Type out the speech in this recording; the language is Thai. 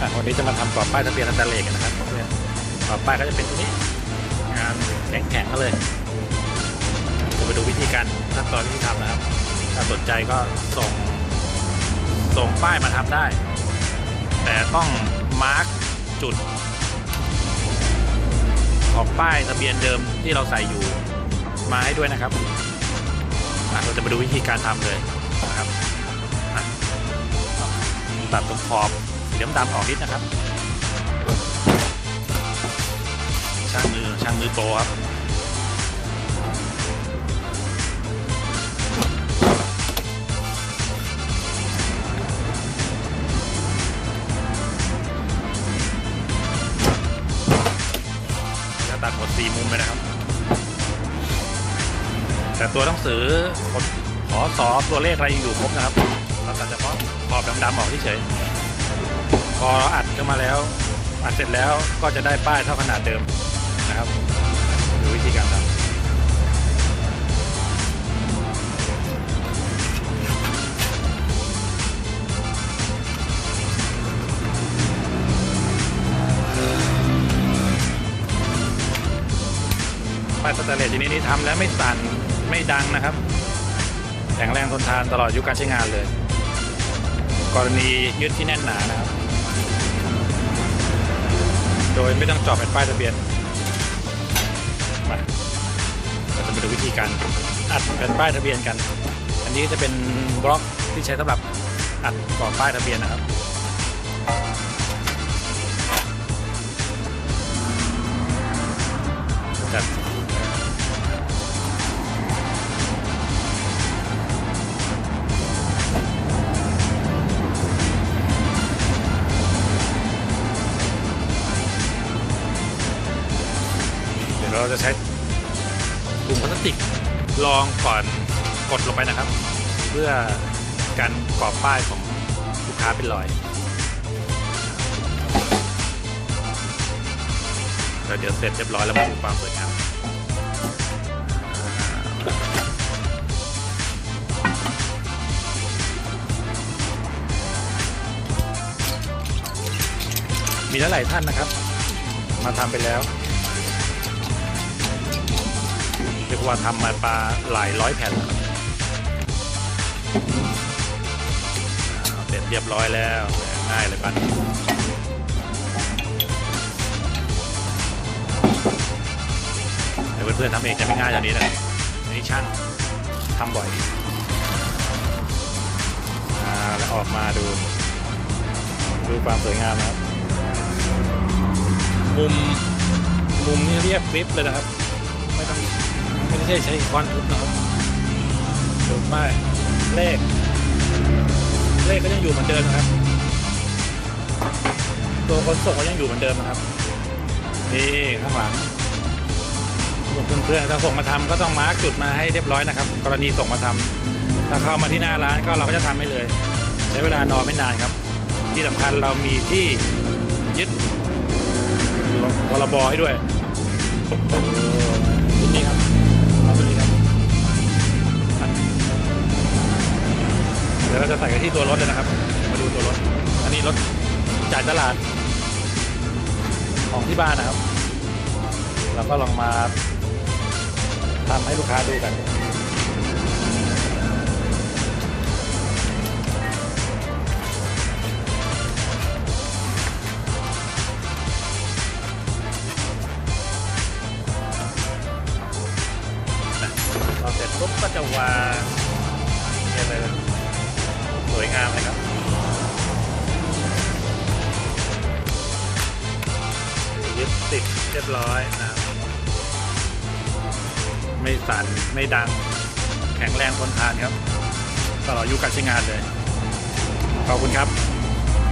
อะวันนี้จะมาทำกรอบป้ายทะเบียนอันตรเลกกันนะครับเพื่อนกรอบป้ายก็จะเป็นตัวนี้งานแข็งๆก็เลยจะไปดูวิธีการขั้นตอนวิธีทำนะครับ ถ้าสนใจก็ส่งส่งป้ายมาทำได้ แต่ต้องมาร์กจุดของป้ายทะเบียนเดิมที่เราใส่อยู่มาให้ด้วยนะครับเราจะมาดูวิธีการทำเลยนะครับตัดตรงขอบ สีดำออกนิดนะครับช่างมือช่างมือโปรครับจะตัดหมดสี่มุมเลยนะครับ แต่ตัวหนังสือขอสอบตัวเลขอะไรอยู่ครบนะครับเราตัดเฉพาะขอบดำๆออกเฉย พอเราอัดเข้ามาแล้ว อัดเสร็จแล้วก็จะได้ป้ายเท่าขนาดเดิมนะครับดูวิธีการทำป้ายสแตนเลสชนิดนี้ทำแล้วไม่สั่นไม่ดังนะครับ แข็งแรงทนทานตลอดอายุการใช้งานเลย กรณียึดที่แน่นหนานะครับ ยไม่ต้องจอดแผ่นป้ายทะเบียนมาเราจะมาดูวิธีการอัดแผ่นป้ายทะเบียนกัน อันนี้จะเป็นบล็อกที่ใช้สำหรับอัดก่อป้ายทะเบียนนะครับจัด จะใช้ถุงพลาสติกรองก่อนกดลงไปนะครับ เพื่อกันกรอบป้ายของลูกค้าเป็นรอยแล้วเดี๋ยวเสร็จเรียบร้อยแล้วมาดูความสวยงามมีหลายท่านนะครับ มาทำไปแล้ว เรียกว่าทำมาปลาหลายร้อยแผ่นเสร็จเรียบร้อยแล้วง่ายเลยปันเพื่อนๆทำเองจะไม่ง่ายอย่างนี้นะนนี้ช่างทำบ่อยอ่าแล้วออกมาดู ดูความสวยงามนะครับ มุม มุมนี่เรียบกริบเลยนะครับ ไม่ต้อง ไม่ได้ใช้ค้อนทุบนะครับดูป้ายเลข เลขก็ยังอยู่เหมือนเดิมนะครับ ตัวคนส่งก็ยังอยู่เหมือนเดิมนะครับนี่ข้างหลังเพื่อนๆถ้าส่งมาทำก็ต้องมาร์กจุดมาให้เรียบร้อยนะครับ กรณีส่งมาทำถ้าเข้ามาที่หน้าร้านก็เราก็จะทำให้เลย ใช้เวลานอนไม่นานครับ ที่สำคัญเรามีที่ยึดพรบให้ด้วย เราจะใส่กันที่ตัวรถเลยนะครับ มาดูตัวรถ อันนี้รถจ่ายตลาด ของที่บ้านนะครับ เราก็ลองมาทำให้ลูกค้าดูกันพอเสร็จปุ๊บก็จะวางเนี่ยเลย สวยงามเลยครับยึดติดเรียบร้อยนะครับไม่สั่นไม่ดัง แข็งแรงทนทานครับ ตลอดอายุการใช้งานเลย ขอบคุณครับ